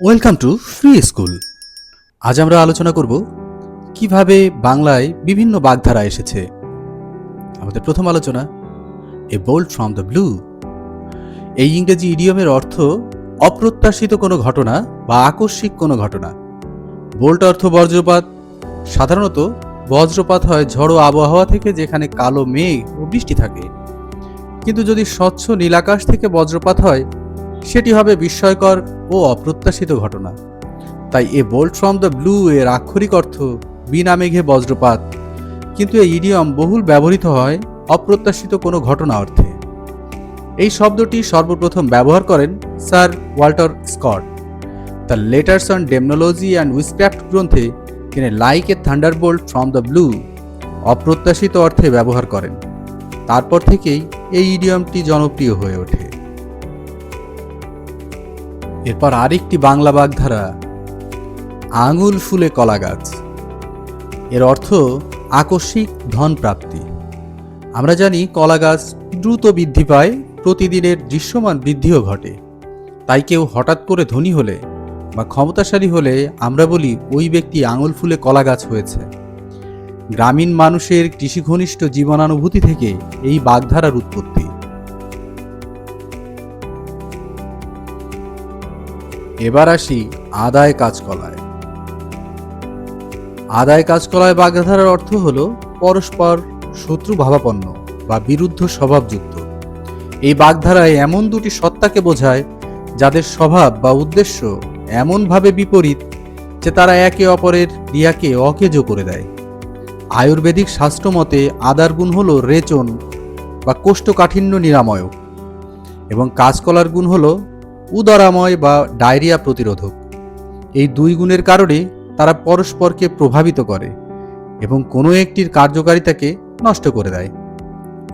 Welcome to free school আজ আমরা আলোচনা করব কীভাবে বাংলায় বিভিন্ন বাগধারা এসেছে। আমাদের প্রথম আলোচনা a bolt from the blue এই ইংরেজি ইডিয়মের অর্থ অপ্রত্যাশিত কোনো ঘটনা বা আকস্মিক কোনো ঘটনা। বোল্ট অর্থ বজ্রপাত। সাধারণত বজ্রপাত হয় ঝড়ো আবহাওয়া থেকে যেখানে কালো মেঘ ও বৃষ্টি থাকে। কিন্তু যদি স্বচ্ছ নীলাকাশ থেকে বজ্রপাত হয় সেটি হবে বিস্ময়কর ও অপ্রত্যাশিত ঘটনা। তাই a bolt from the blue এর আক্ষরিক অর্থ, বিনা মেঘে বজ্রপাত। কিন্তু এই ইডিয়ম বহুল ব্যবহৃত হয় অপ্রত্যাশিত কোনো ঘটনা অর্থে। এই শব্দটি সর্বপ্রথম ব্যবহার করেন Sir Walter Scott. The Letters on Demonology and Witchcraft গ্রন্থে তিনি like a thunderbolt from the blue অপ্রত্যাশিত অর্থে ব্যবহার করেন। তারপর থেকেই এই ইডিয়মটি জনপ্রিয় হয়ে ওঠে। এরপর আরেকটি বাংলা বাগধারা, আঙুল ফুলে কলা গাছ। এর অর্থ আকস্মিক ধন প্রাপ্তি আমরা জানি কলা গাছ দ্রুত বৃদ্ধি পায়, প্রতিদিনের দৃশ্যমান বৃদ্ধিও ঘটে। তাই কেউ হঠাৎ করে ধনী হলে বা ক্ষমতাশালী হলে আমরা বলি ওই ব্যক্তি আঙুল ফুলে কলা গাছ হয়েছে। গ্রামীণ মানুষের কৃষিঘনিষ্ঠ জীবনানুভূতি থেকে এই বাগধারার উৎপত্তি। এবার আসি আদায় কাজকলায়। আদায় কাজকলায় বাগধারার অর্থ হল পরস্পর শত্রু ভাবাপন্ন বা বিরুদ্ধ স্বভাবযুক্ত। এই বাগধারায় এমন দুটি সত্তাকে বোঝায়, যাদের স্বভাব বা উদ্দেশ্য এমনভাবে বিপরীত যে তারা একে অপরের ক্রিয়াকে অকেজো করে দেয়। আয়ুর্বেদিক শাস্ত্র মতে আদার গুণ হল রেচন বা কোষ্ঠকাঠিন্য নিরাময়ক এবং কাজকলার গুণ হল উদরাময় বা ডায়রিয়া প্রতিরোধক। এই দুই গুণের কারণে তারা পরস্পরকে প্রভাবিত করে এবং কোনো একটির কার্যকারিতাকে নষ্ট করে দেয়।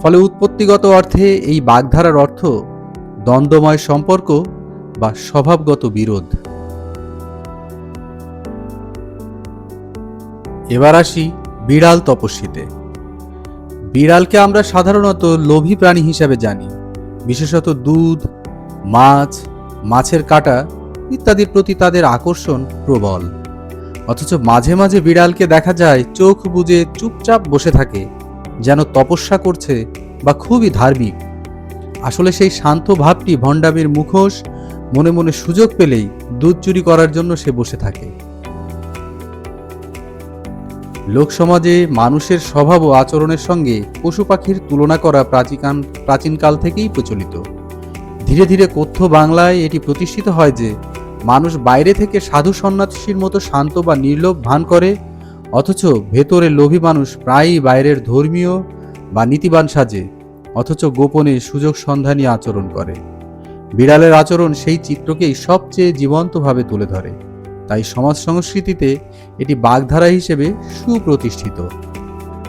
ফলে উৎপত্তিগত অর্থে এই বাগধারার অর্থ দ্বন্দ্বময় সম্পর্ক বা স্বভাবগত বিরোধ। এবার আসি বিড়াল তপস্বীতে। বিড়ালকে আমরা সাধারণত লোভী প্রাণী হিসাবে জানি, বিশেষত দুধ, মাছ মাছের কাটা ইত্যাদির প্রতি তাদের আকর্ষণ প্রবল। অথচ মাঝে মাঝে বিড়ালকে দেখা যায় চোখ বুজে চুপচাপ বসে থাকে, যেন তপস্যা করছে বা খুবই ধার্মিক। আসলে সেই শান্ত ভাবটি ভণ্ডামির মুখোশ মনে মনে সুযোগ পেলেই দুধ চুরি করার জন্য সে বসে থাকে। লোকসমাজে মানুষের স্বভাব ও আচরণের সঙ্গে পশু পাখির তুলনা করা প্রাচীন প্রাচীনকাল থেকেই প্রচলিত। ধীরে ধীরে কথ্য বাংলায় এটি প্রতিষ্ঠিত হয় যে, মানুষ বাইরে থেকে সাধু সন্ন্যাসীর মতো শান্ত বা নির্লোভ ভান করে, অথচ ভেতরে লোভী মানুষ প্রায়ই বাইরের ধর্মীয় বা নীতিবান সাজে, অথচ গোপনে সুযোগ সন্ধানী আচরণ করে। বিড়ালের আচরণ সেই চিত্রকেই সবচেয়ে জীবন্তভাবে তুলে ধরে। তাই সমাজ সংস্কৃতিতে এটি বাগধারা হিসেবে সুপ্রতিষ্ঠিত।